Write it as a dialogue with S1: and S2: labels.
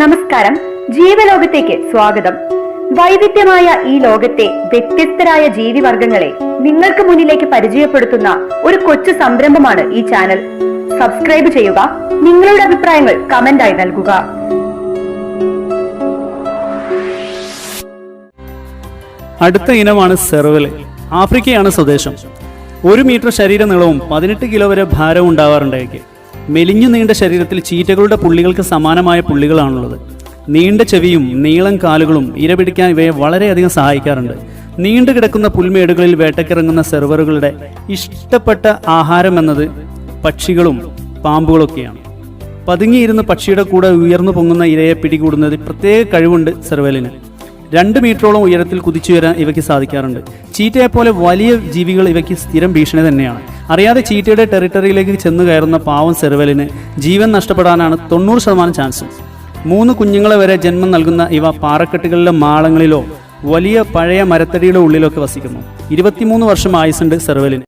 S1: നമസ്കാരം. ജീവലോകത്തേക്ക് സ്വാഗതം. വൈവിധ്യമായ ഈ ലോകത്തെ വ്യത്യസ്തരായ ജീവിവർഗങ്ങളെ നിങ്ങൾക്ക് മുന്നിലേക്ക് പരിചയപ്പെടുത്തുന്ന ഒരു കൊച്ചു സംരംഭമാണ് ഈ ചാനൽ. സബ്സ്ക്രൈബ് ചെയ്യുക നിങ്ങളുടെ അഭിപ്രായങ്ങൾ കമന്റായി നൽകുക.
S2: അടുത്ത ഇനമാണ് സെർവൽ ആഫ്രിക്കയാണ് സ്വദേശം. ഒരു മീറ്റർ ശരീര നീളവും പതിനെട്ട് കിലോ വരെ ഭാരവും ഉണ്ടാവാറുണ്ടായിരിക്കും മെലിഞ്ഞു നീണ്ട ശരീരത്തിൽ ചീറ്റകളുടെ പുള്ളികൾക്ക് സമാനമായ പുള്ളികളാണുള്ളത്. നീണ്ട ചെവിയും നീളം കാലുകളും ഇരപിടിക്കാൻ ഇവയെ വളരെയധികം സഹായിക്കാറുണ്ട്. നീണ്ടു കിടക്കുന്ന പുൽമേടുകളിൽ വേട്ടക്കിറങ്ങുന്ന സെർവറുകളുടെ ഇഷ്ടപ്പെട്ട ആഹാരം എന്നത് പക്ഷികളും പാമ്പുകളൊക്കെയാണ്. പതുങ്ങിയിരുന്ന് പക്ഷിയുടെ കൂടെ ഉയർന്നു പൊങ്ങുന്ന ഇരയെ പിടികൂടുന്നത് പ്രത്യേക കഴിവുണ്ട് സെർവലിന്. രണ്ട് മീറ്ററോളം ഉയരത്തിൽ കുതിച്ചു വരാൻ ഇവയ്ക്ക് സാധിക്കാറുണ്ട്. ചീറ്റയെപ്പോലെ വലിയ ജീവികൾ ഇവയ്ക്ക് സ്ഥിരം ഭീഷണി തന്നെയാണ്. അറിയാതെ ചീറ്റയുടെ ടെറിട്ടറിയിലേക്ക് ചെന്ന് കയറുന്ന പാവം സെർവലിന് ജീവൻ നഷ്ടപ്പെടാനാണ് തൊണ്ണൂറ് ശതമാനം ചാൻസ് മൂന്ന് കുഞ്ഞുങ്ങളെ വരെ ജന്മം നൽകുന്ന ഇവ പാറക്കെട്ടുകളിലെ മാളങ്ങളിലോ വലിയ പഴയ മരത്തടിയുടെ ഉള്ളിലൊക്കെ വസിക്കുന്നു. ഇരുപത്തിമൂന്ന് വർഷം ആയുസുണ്ട് സെർവലിന്